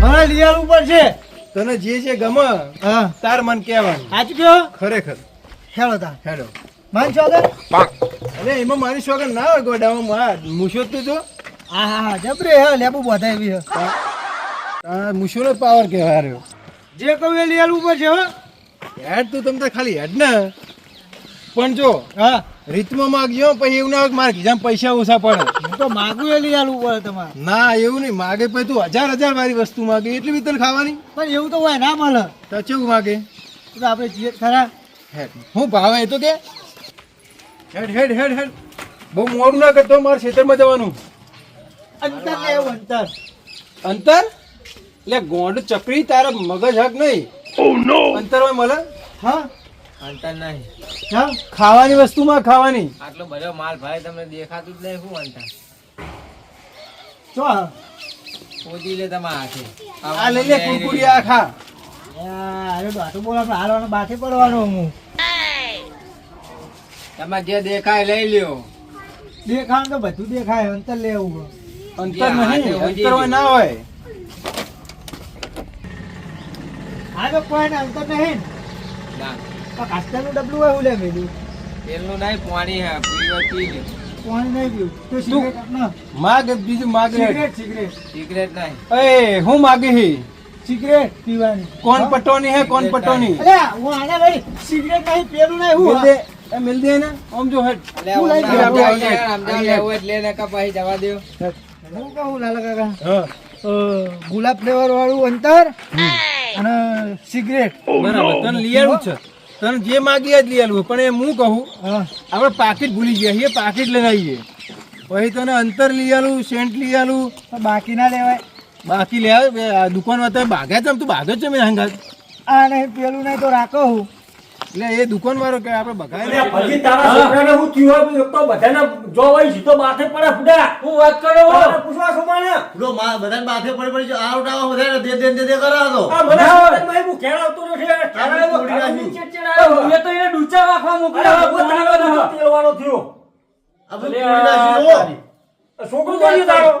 મારે લઈ ઉપર છે. તને જે જે ગમે હા. તાર મન કહેવાનું. સાચું કયો ખરેખર. હેડો તા હેડો માન છો આગળ? અરે એમાં મારી સોગન ના હોય ગોડામાં મૂછો તું જો હા હા હા. જબરે હે લેબુ બધા એવી હે. આ મૂછોનો પાવર કહેવાય રહ્યો. જે કહું એ લઈ ઉપર છે હો. હેડ તું તમ તાર ખાલી હેડ ને. પણ જો હા. રીતમાં માગજો પછી એવું ના હોય કે ખિસ્સામાં પૈસા ઓછા પડે. તો માગું એ લઈ આવવું પડે તમારે. ના એવું નહીં. માગે પછી તું હજાર હજાર વાળી વસ્તુ માગે એટલી બી તને ખાવાની? પણ એવું તો હોય ના મળે. તો ચેવું માગે? તો આપણે જીએ ખરા. હેડ. હું ભાવે એ તો કે? હેડ હેડ હેડ હેડ. બહુ મોડું ના કરતો મારે ખેતરમાં જવાનું. અંતર લેવું અંતર. અંતર? એટલે ગોંડ ચપરી તારા મગજ હક નહીં. અંતર હોય મળે? હા. અંતર નહીં. હા? ખાવાની વસ્તુમાં ખાવાની. આટલો બધો માલ ભાઈ તમને દેખાતું જ નહીં શું અંતર ચો પોતી લે તમારા હાથે. આ લઈ લે કુરકુરી આ ખા. અરે બાટું બોલ આપણે હાલવાનો બાથે પડવાનો હું તમે જે દેખાય લઈ લ્યો. દેખાણ તો બધું દેખાય અંતર લેવું અંતર નહીં અંતર હોય ના હોય. હા તો કોઈ અંતર નહીં. ના. આ કાસ્તરનું ડબલું હોય હું લે મેલું તેલનું નહીં પાણી હે પીવા પી લે પાણી નહીં પીવું તો સિગરેટ ના માગ બીજું માગ સિગરેટ સિગરેટ સિગરેટ નહીં એ હું માગે હે સિગરેટ પીવાની કોણ પટોની હે કોણ પટોની અરે હું આને ભાઈ સિગરેટ નહીં પેલું નહીં હું દે એ મિલ દે ને આમ જો હટ એટલે હું લઈ ગયો. આવો યાર, અમદાવાદ લેવું હોય એટલે ને કા ભાઈ જવા દ્યો. હું કહું લાલા કાકા હા ગુલાબ ફ્લેવર વાળું અંતર અને સિગરેટ બરાબર તને લઈ છે તને જે માગી જ લઈ આવ્યું પણ એ હું કહું આપણે પાકીટ ભૂલી ગયા છીએ પાકીટ લઈને આવીએ. પછી તને અંતર લઈ આલું સેન્ટ લઈ આલું. બાકી ના લેવાય. બાકી લે આવે દુકાનમાં તમે ભાગ્યા છે તું ભાગ્યો છે મેં હંગાત. આ નહીં પેલું નહીં તો રાખો હું. એટલે એ દુકાન વાળો કે આપણે બગાય અરે પછી તારા છોકરાને હું થયું હોય તો બધાને જો હોય સીધો માથે પડે ફૂટા. હું વાત કરો. પૂછવા શું માને? પેલો મા- બધાને માથે પડી પડી જો આઉટ આવો બધાને દે દે દે દે કરા તો. આ મને સમજમાં હું ઘેર આવતો નથી. એ તો એને ડૂચા વાખવા અરે હું તારો બધો તેલવાળો થયો. આ બધું. આ છોકરો તો નહીં તારો?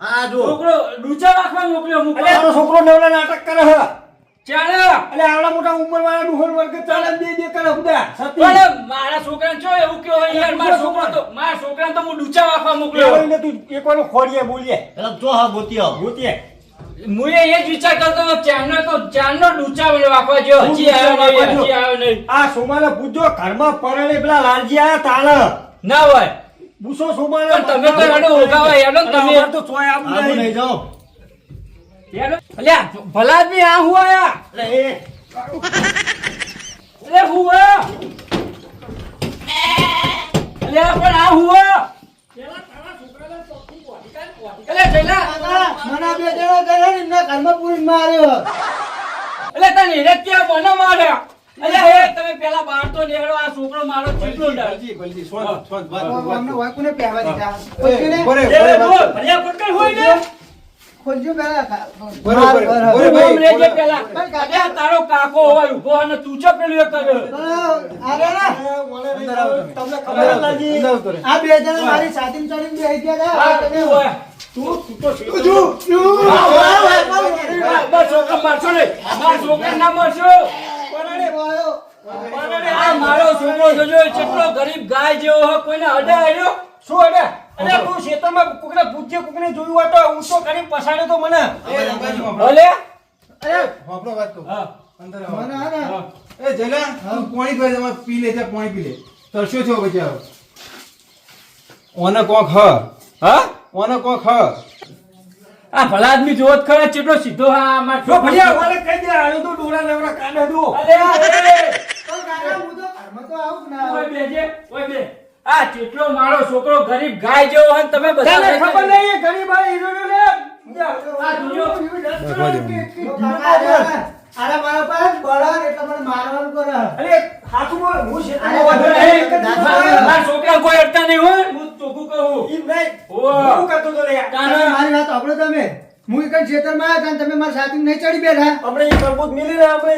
આ જો. છોકરો ડૂચા વાખવા મોકલ્યો અરે છોકરો નેવલા નાટક કરે છે. ચાલે. અરે આવડા મોટા ઉંમર વાળા ડુહર વર્ગ ચાલે દે દે કરે ફુડા સતી. મારા છોકરાને ચો એવું કયો યાર મારા છોકરો તો મારા છોકરાને તો હું ડૂચા વાખવા મોકલ્યો. એવડીને તું એક ખોડીએ બોલીએ. પેલા જો હા ગોતી ગોતીએ. હું એ જ વિચાર કરતો હતો તો ચારનો ડૂચા મને વાખવા જો હજી આવ્યો નહીં હજી આવ્યો નહીં આ સોમાને પૂછજો ઘરમાં પરણે પેલા લાલજી આયા તાળ ના હોય. બુસો સોમાને તમે તો એને ઓગાવા એનો તમે. તો ચોય નહીં. જાઓ. અલ્યા ભલા આદમી આ હું આયા? અલે હું અલ્યા પણ આ હું અલે જયલા મને બે જણા કરે ને એમના ઘરમાં પૂરી માર્યો અલે તને હેરે ક્યાં બનો માર્યા? અલે એ તમે પેલા બાર તો લેડો આ છોકરો મારો ચીટલો ડર બલજી, બલજી, શોધ, શોધ, વાત. અમને હોય કોને પહેવા દીધા. ખોલજો ને? બરે, બરે, બોલ, વાત. હોય ને? ખોલજો પહેલા બરોબર, બરોબર. લેજે પેલા. અલ્યા તારો કાકો હોય ઊભો અને તું ચો પેલું એ કર્યો અરે ના અંદર આવો તમે. તમને ખબર લાગી. અંદર આવો તમે. આ બે જણા મારી સાથીમાં ચડીને બેસી ગયા હતા. હોય. તું તું તો શીખો. બસ છોકરા મારશો નહીં. મારા છોકરા ના મારશો. આ મારો છોકરો જોજો કેટલો ગરીબ ગાય જેવો હોય કોઈને અડે આવ્યો શું અરે અરે તું ખેતરમાં કોકને પૂજ્ય કોકને જોયું હોય તો ઊંચો તો કરી પસાડે તો મને ભલે. અરે, વાપરો વાત કહું. અંદર મને આ ને એ, જયલા, તું પાણી પી લે, પી લે છે, પાણી પી લે. તરસ્યો છો પછી ઓને કોક હ. હા? ઓને કોક હ. આ ભલા આદમી જોત ખરા ચેટલો સીધો હા માર જો ભૈયા વાલે કહી દે આયો તો ડોળા લેવડા કાઢે દો. અરે અરે. કાકા, હું તો ઘરમાં તો આવું ના ઓય બેજે ઓય બે. આ ચેટલો મારો છોકરો ગરીબ ગાય જેવો હોય તમે બધા ખબર નહીં ગરીબ આ હીરો લે આ જોજો. અરે, મારા પાસે બળદ એટલે મને મારવાનું કરે. અરે હાથું બોલ. હું છે ખેતરમાં વધુ નહીં મારા છોકરા કોઈ અડતા નહીં હોય. હું ચોખ્ખું કહું. ઈ નહીં. હું કરતો તો લે. તમે મારી વાત સાંભળો તમે. હું એક ખેતરમાં આવ્યો હતો તમે મારા સાથે નહીં ચડી બેઠા. આપણે એ તરબૂચ મિલી રહ્યા આપણે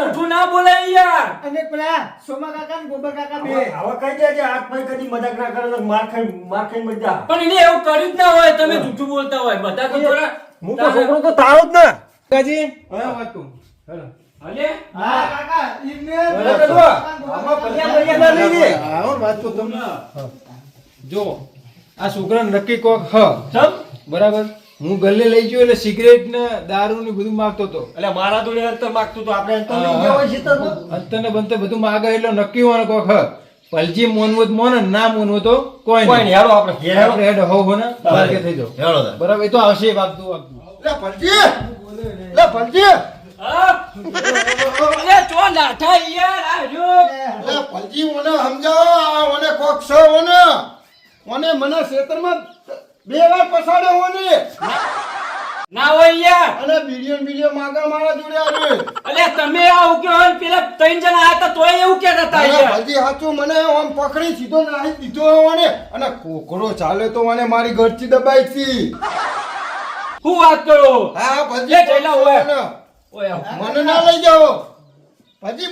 જૂઠું ના બોલે યાર. અને પેલા સોમા કાકા ને ગોબર કાકા બે. હવે કહી કે હાથ ભાઈ કદી મજાક ના કરે તો માર ખાઈ માર ખાઈ મરી પણ એને એવું કર્યું જ ના હોય તમે જૂઠું બોલતા હોય. બધા તો થોડા હું તો છોકરો તો તારો જ ને. કાજી હવે વાત તું હેલો. હલે? હા કાકા આમાં પલ્યા વાત તમને જો આ છોકરા નક્કી કોક હ. બરાબર? હું ગલ્લે લઈ ગયો એટલે સિગરેટ ને દારૂ ને બધું માગતો હતો. એટલે મારા જોડે અંતર માગતું હતો આપણે અંતર લઈ ગયા હોય છે તો? અંતને બંતે બધું માગે એટલે નક્કી હોવાનું કોક હ. પલજી મોનવું મોન ના મોનવું તો કોઈ કોઈ નહીં હેડો આપણે હેડો. હેડો હો હો ને બારકે થઈ જાઓ. હેડો બરાબર એ તો આવશે વાગતું વાગતું લે ભલજી લે ભલજી મને સમજાવો મને કોક છે મને મને મને ખેતરમાં બે વાર પસાડ્યો ને. ના હોય યાર. અને બીડીઓ ને બીડીઓ માગા મારા જોડે આવે. અલે તમે આવું કે હોય પેલા ત્રણ જણા આયા હતા તોય એવું કે અરે યાર. ભલજી હાચું મને આમ પકડી સીધો નાહી દીધો મને અને કોકરો ચાલે તો મને મારી ઘરથી દબાઈ હતી હું વાત કરો? હા એ જઈલા હોય. ઓય. મને ના લઈ જાઓ. ભલજી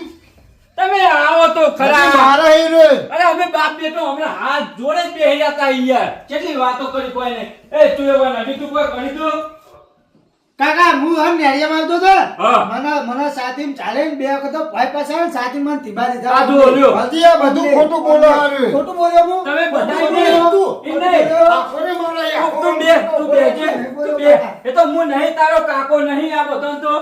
તમે આવો તો ખરા. મારા હીરો. અરે અમે બાપ બેટો હમણાં હાથ જોડે જ બેહી જતા યાર. કેટલી વાતો કરી કોઈ ને એ તું એવા નથી તું કોઈ કરી દો. કાકા હું હમ નેરિયા મારતો તો મને મને સાથી ચાલે ને બે વખત ભાઈ પાસે આવે સાથી મને ધીબા દીધા. આ જો લ્યો. હજી આ બધું ખોટું બોલો. ખોટું બોલ્યો હું? તમે બધા બોલ્યો. એ નહીં. મારા યાર. તું તું બે તું બે તું બે એ તો હું નહીં તારો કાકો નહીં આ બધો તો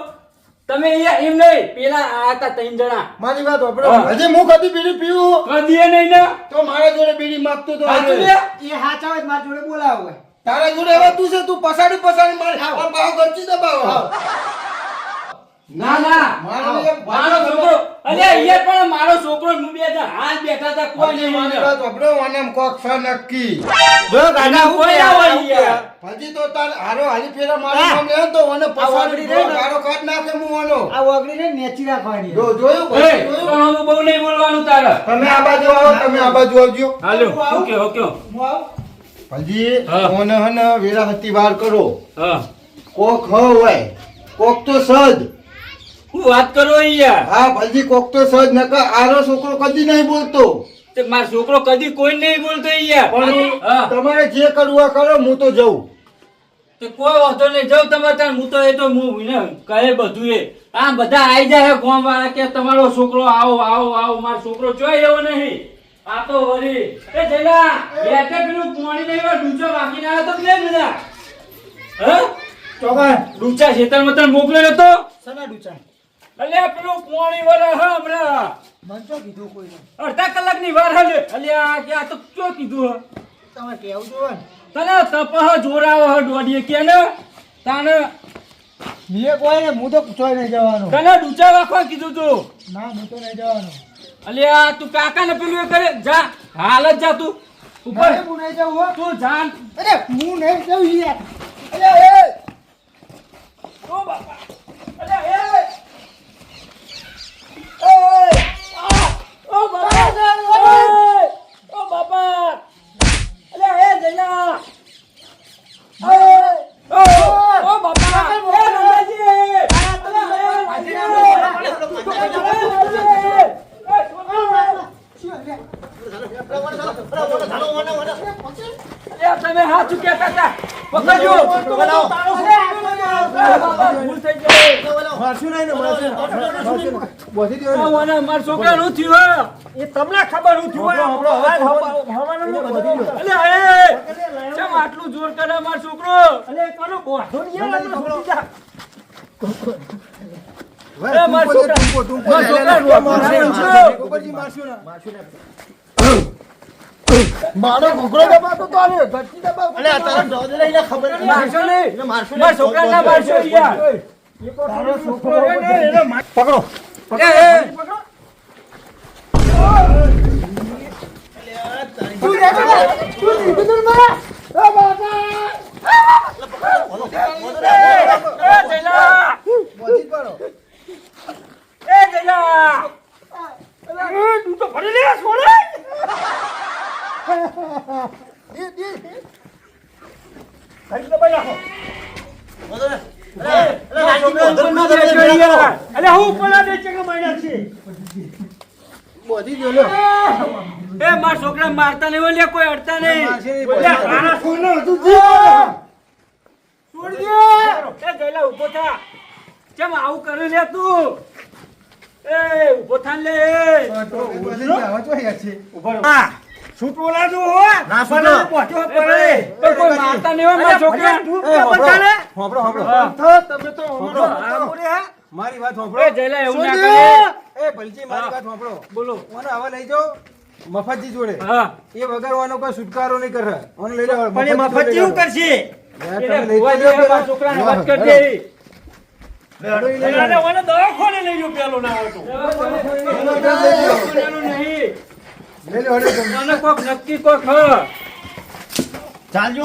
તમે અહીંયા એમ નહીં પેલા આ હતા ત્રણ જણા. મારી વાત સાંભળો. હજી હું કદી બીડી પીવું? કદી નહીં ને. તો મારા જોડે બીડી માંગતો તો? એ હાચા હોય મારા જોડે બોલાવો હોય તારા જોડે એવા તું છે તું પસાડી પસાડી મારે આ ગરજી દબાવો. ના ના. મારો મારો છોકરો. અલે અહીંયા પણ મારો છોકરો હું બે જણ હાલ બેઠા હતા કોઈ નહીં વાત સાંભળો, આનામ કોક છે નક્કી. જો કાકા કોઈ ના હોય યાર. હજી તો તાર હારો હારી ફેરા મારો નામ લે તો મને પસાડી દે મારો કાટ નાખે હું આનો. આ ઓગળી ને નેચી રાખવાની. જો જોયું? પણ હું બહુ નહીં બોલવાનું તારે. તમે આ બાજુ આવો તમે આ બાજુ આવજો. Hello okay okay. હું આવ? હજી હા. હન વેરા હતી વાર કરો. હા. કોક હ હોય કોક તો સજ હું વાત કરો યાર હા ભલજી કોક તો સજ નકર આરો છોકરો કદી નહીં બોલતો. તે મારો છોકરો કદી કોઈ નહીં બોલતો યાર પણ તમારે જે કરવું કરો હું તો જઉં. તે કોઈ વાંધો નહીં જાઉં તમારે ત્યાં. હું તો એ તો હું ને કહે બધું એ. આ બધા આઈ જાય ગોમ વાળા કે તમારો છોકરો આવો આવો આવો. મારો છોકરો જોઈ એવો નહીં. આ તો વરી એ જયલા બેઠે પેલું પાણી નહીં હોય ડૂચો બાકી ના તો લે બધા? હ? ચોકા ડૂચા ખેતરમાં તને મોકલ્યો હતો સના ડૂચા? અલ્યા પેલું પોણી વર હા હમણાં. મન કીધું કોઈ અડધા કલાકની વાર હાલે અલ્યા કે આ તો ક્યો કીધું હે? તમે કેવું જો તને તપહ જોરાવ હે દોડીએ કે ને? તાને મેં કોઈ ને હું તો ચોય નહીં જવાનો. તને ડૂચા રાખવા કીધું તું. ના હું તો નહીં જવાનો. અલ્યા તું કાકા ને પેલું એ કરે જા હાલ જ જા તું. ઉપર. ના, હું નહીં જાઉં તું જાન. અરે હું નહીં જાઉં યાર. અરે એ! ઓ બાપા અલ્યા એ ઓ બાપા એ! ઓ બાપા અલ્યા એ જયલા ઓ ઓ બાપા એ નંદાજી તમે હાથ ચૂક્યા કાકા પકડજો ભૂલ થઈ ગઈ આ વાના મારા થયું એ તમને ખબર હું. થયું હોય? હવા- હવાનું નહીં બધું. અલ્યા એ કેમ આટલું જોર કરે મારો છોકરો? અલે જા. એ મારો છોકરા મારો છોકરા ઘૂઘરો દબાતો તો આને ગરજી દબાવતો અલે તારા દોધ લઈને ખબર નહીં. મારશો નહીં. મારશો મારા છોકરા ના મારશો યાર છોકરો પકડો એ, એ. એ જયલા એ જયલા એ, તું તો ભરી લે છોડે ઘડી દબાઈ નાખો અલે હું ઉપર આ બે ચેકા માર્યા છે બધી જો લ્યો. એ મારા છોકરા મારતા નહીં હોય લે કોઈ અડતા નહીં મારશે નહીં, ઓલે બોલે. આના સોનો હતું તે. છોડી દે. એ ગયેલા ઊભો થા. કેમ આવું કરે લે તું એ ઊભો થા લે. બોલે છે, આવા ચોયા છે. હા, છૂટવો જો હો. આપણને પહોંચવો પડે. પણ કોઈ મારતા નહીં મારા છોકરા તું. તો તમે તો વાત એ જયલા એવું ના કરે એ ભલજી મારી વાત હોભળો. બોલો મને આવા લઈ જાઓ મફતજી જોડે? હા. એ વગર કોઈ છુટકારો નહીં કરે. ઓને લઈ જાઓ પણ એ મફત જોડે કરશે? જાઓ. એટલે તમે લઈ ભુવા જાઓ જેવા પેલા. છોકરાને વાત કરી દે લઈ જાઓ. ઓને દવાખાને લઈ જાઓ પેલો ના હોય તો. નહીં. લઈ લો, હેડો તમે. કોક નક્કી કોક હ. ચાલજો.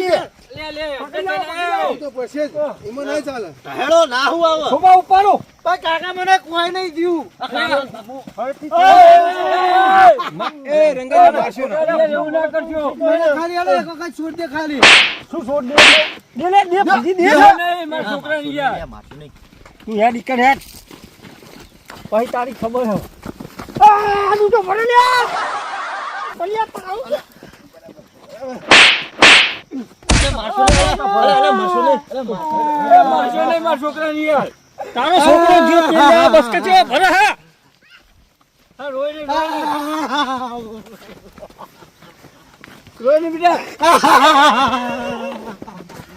લે. લે આપણે તો પછી એમાં નહીં ચાલે. હેડો ના હું આવો ખોબા ઉપાડો. એ રંગાજી મારશો ના. એવું ના કરજો શું છોડ દે? દે લે, દે, બીજી દે. નહીં મારા છોકરાને યાર તું હેડ ઈકડ હેડ. પછી તારી ખબર હે. આ, તો ભરે લે. ભલે. એ મારશો નહીં મારા છોકરાને યાર તારો છોકરો જે તે લે, બસ કે છે, ભરે હે. હા રોય નહીં રોય નહીં. રોય નહીં બેટા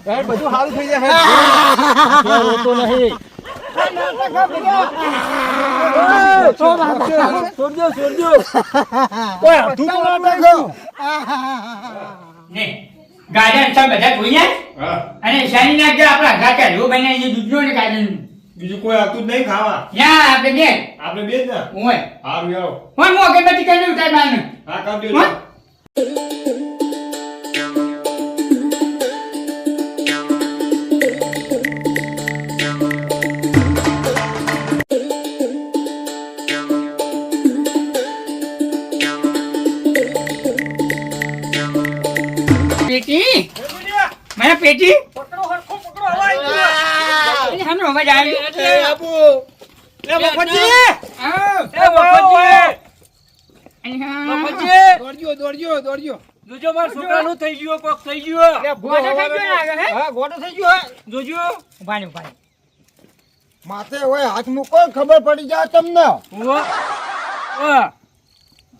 હેડ, બધું સારું થઈ જાય હેડ. રોતો નહીં. છોડ દો છોડ દો ઓય, તું તો ના બેસો. ને ગાર્ડન છે બધા જોઈએ અને શનિ નાખજો આપણા ઘાટા જો બને એ દૂધનો ને ગાર્ડન બીજું કોઈ આવતું જ નહીં ખાવા. ના આપણે બે. આપણે બે જ ને? ઓય હારું આવો હું મો અગરબત્તી કરી દઉં બાનું હા કામ દે પેટી મારા પેટી? પકડો, હરખો પકડો, અવાજ આવે એટલે બાપુ. લે, મફતજી. એ મફતજી મફતજી દોડજો દોડજો દોડજો. જોજો મારા છોકરાનું થઈ ગયું કોક થઈ ગયું. થઈ ગયો લાગે હે? હા, ગોટો થઈ ગયો હે. જોજો. ઊભા રહો, માથે હોય હાથ મૂકો ખબર પડી જાય તમને.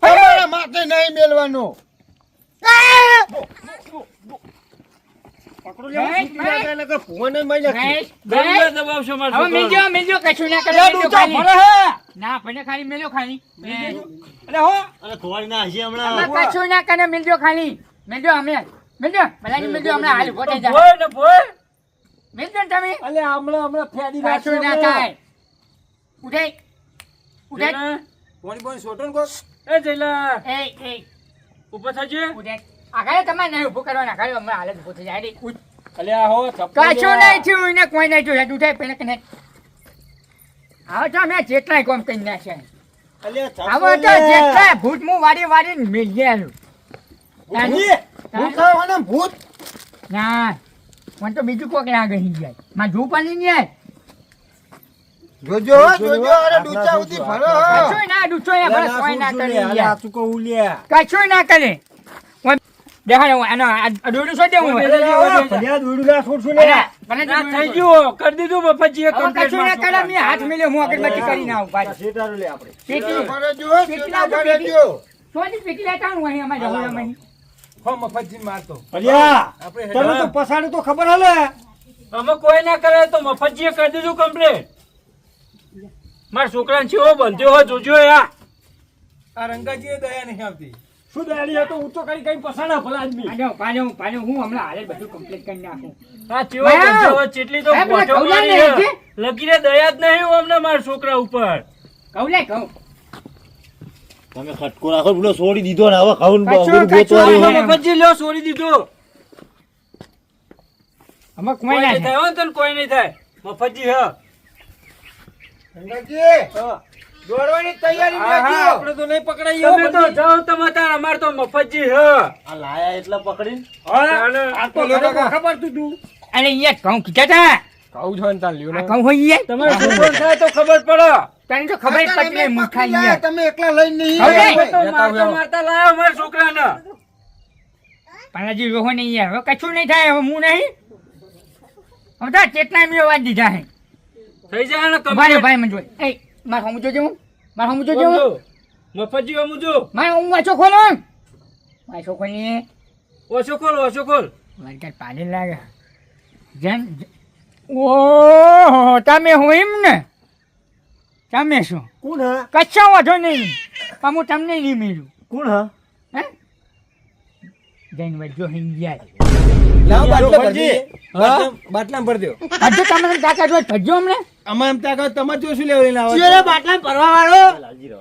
તમારા માથે નહીં મેલવાનું. પકડો લે, છૂટી જાય એટલે કે ગમે દબાવશો મારા હવે મિલજો મિલજો કશું ના કરે મિલજો ડૂચા ખાલી. હે. ના ભલે ખાલી મિલજો ખાલી. અલે હો. અમે કશું ના કરે મિલજો ખાલી. મિલજો અમે. મિલજો ભલાની મિલજો હમણાં હાલ ઊભો જા. ભોય ને ભોય. મિલજો ને તમે. અલે હમણાં હમણાં ફેડી નાખશે ના થાય. ઉઠાઈ ઉઠાઈ બોની બોની સોટન સોટો ને કોક. એ જઈલા એ એ. ઉપર થજે. ઉઠાઈ આગળ તમારે નહીં ઊભો કરવાના. આગળ હમણાં હાલ જ ઊભો થઈ જાય. ઉઠ. હો, કશું નહીં થયું એને કોઈ નહીં જોયું ઉઠાઈ પેલા કને હવે તો મેં જેટલાય કોમ કરી નાખ્યા. હવે તો લે. જેટલાય ભૂત મું વાડી વારી મિલ ભૂત ના મને તો બીજું કોઈક ના ગઈ જાય. માં જુ પણ નહીં જાય જોજો જોજો અરે ડૂચા ઉધી ભરો કશું ના ડૂચો કોઈ કરી. કશું ના દેખાડો હું આનો આ દોડું શું દેવું ફરિયાદ ઉડું ના છોડશું ને. મને તો થઈ. ગયું કરી દીધું બફજી complete કશું ના કરે હાથ મેલ્યો હું અગરબત્તી કરીને આવું પાછો. પાછું. લે આપણે. પેટી ભરે જો પેટી ભરે જો છોડી પેટી લેતા હું અહીં અમારે રહોડામાં. હો મફજી મારતો. અલ્યા, તને તો પસાડું તો ખબર હલે. અમે કોઈ ના કરે તો મફતજીએ કરી દીધું કમ્પ્લીટ મારા છોકરાને ચેવો બંધ્યો હોય જોજો યા આ. રંગાજી દયા નહીં આવતી. શું દાડી હતો ઊંચો કરી કઈ પસાડા ભલા આદમી પાડો, પાડો, પાડો, હું હમણાં હાલે બધું complete કરી નાખું. આ ચેવો વાવ. ચેટલી તો હે, પેલા ગોઠો કૌલાને મારી હે. છે? લગીને દયા જ નહીં હોય અમને મારા છોકરા ઉપર કહું લે, કહું. તમે ખટકો રાખો બોલો છોડી દીધો ને હવે ખાવું હા. લ્યો છોડી દીધો કોઈ નહીં થાય. હો તને કોઈ નહીં થાય મફતજી હ ગંગાજી દોડવાની તૈયારી હા, હા, રાખજો. આપણે તો નહીં પકડાઈએ તમે તો જાઓ તમે તાર અમાર તો મફતજી હ આ લાયા એટલે પકડીને? આ તો બોલો ખરેખર કાકા. ખબર તું તું. અરે યાર ઘઉં કીધા હતા કહું છો ને તાર લ્યો ને. આ હોય યાર. તમારે છોકરો થાય તો ખબર પડે. તને તો ખબર પડતી નહીં મૂર્ખા યાર. તમે એકલા લઈને નહીં હવે? આવ્યા. તો મારતા લાયો છોકરાને. પણ રોહો નહીં યાર. હવે કશું નહીં થાય હવે હું નહીં? હવે તો ચેતના મેં દીધા હે? થઈ જાય ને ભાઈ. ભાઈ મને જોઈ એ માર હમું જોજે હું માર હમું જોજે હું. મફતજી અમુ જો માર હું વાંચો ખોલો વાંચો ખોલી ઓછો ખોલ ઓછો ખોલ વરસાદ પાણી લાગે. જન ઓ તમે હું એમ ને? તમે શું? કોણ હા? કચ્છો વધો નહીં. પણ હું તમને નહીં મેળું કોણ હા? હે? જઈને વજો હિંગ્યા લાવો બાટલા ભરજી. બાટલા- બાટલા દો હજુ તમને તાકાત હોય ભજો અમને. અમારે એમ ત્યાં તમારે જો શું લેવા લઈને આવો બાટલા ભરવા વાળો?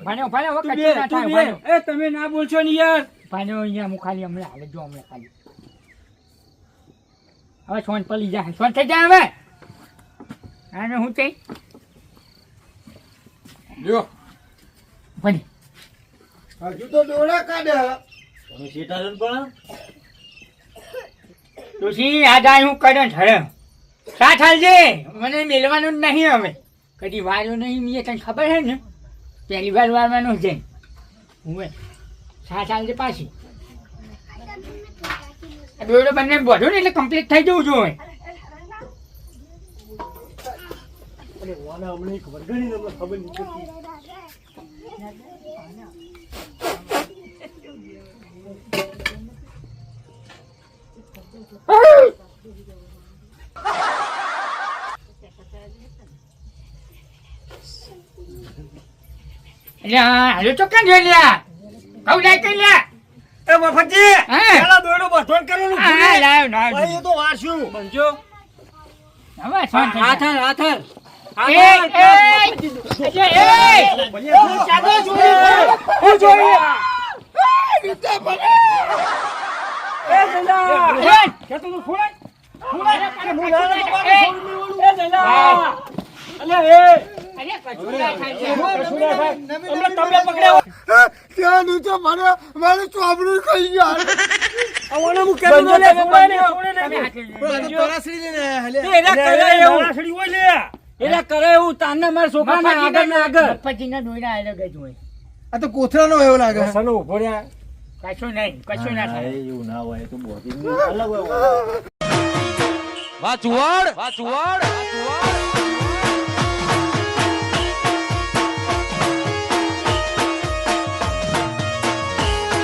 ભાણ્યો હવે તું કચ્છો ના થાય એ તમે ના બોલશો ને યાર. ભાણ્યો અહીંયા હું ખાલી હમણાં હાલે જો હમણાં ખાલી. હવે સોન પલી જાય સોન થઈ જાય હવે. આને હું થઈ? લ્યો ભણી. હજુ તો દોડા કાઢ્યા. તમે શેઠા પણ? તુસી આ ગાય હું કરે ઠરે સાથ હાલજે મને મેળવાનું જ નહીં હવે. કદી વાર્યો નહીં મેં તને ખબર છે ને? પહેલી વાર વારવાનું છે. હું સાથ હાલજે પાછી. આ દોરડો બંને બધું ને એટલે કમ્પ્લીટ થઈ જવું જોઈએ. ખબર વાના હમણાં એક વરઘણી ને હમણાં ખબર નહીં એટલે ચોક્કસ જોઈ લ્યા કહું જાય કઈ લ્યા એ મફતજી હા. પેલા દોરડો બધોન કરવાનું હા. લાવ લાવ ભાઈ, તો વાંચ્યું. બનજો હવે એ, એ, જોઈ. ત્યાં નીચે મને મારું ચોપડું ખાઈ ગયા. તો લે, કરે એવું. મારા છોકરાને આગળ. ને આગળ હોય. આ તો કોથળાનો એવો લાગે. સનો ઊભો રહ્યા. કશું નહીં કશું ના થાય. એવું ના હોય તો બોધી અલગ હોય. વાહ ચુવાડ વાહ ચુવાડ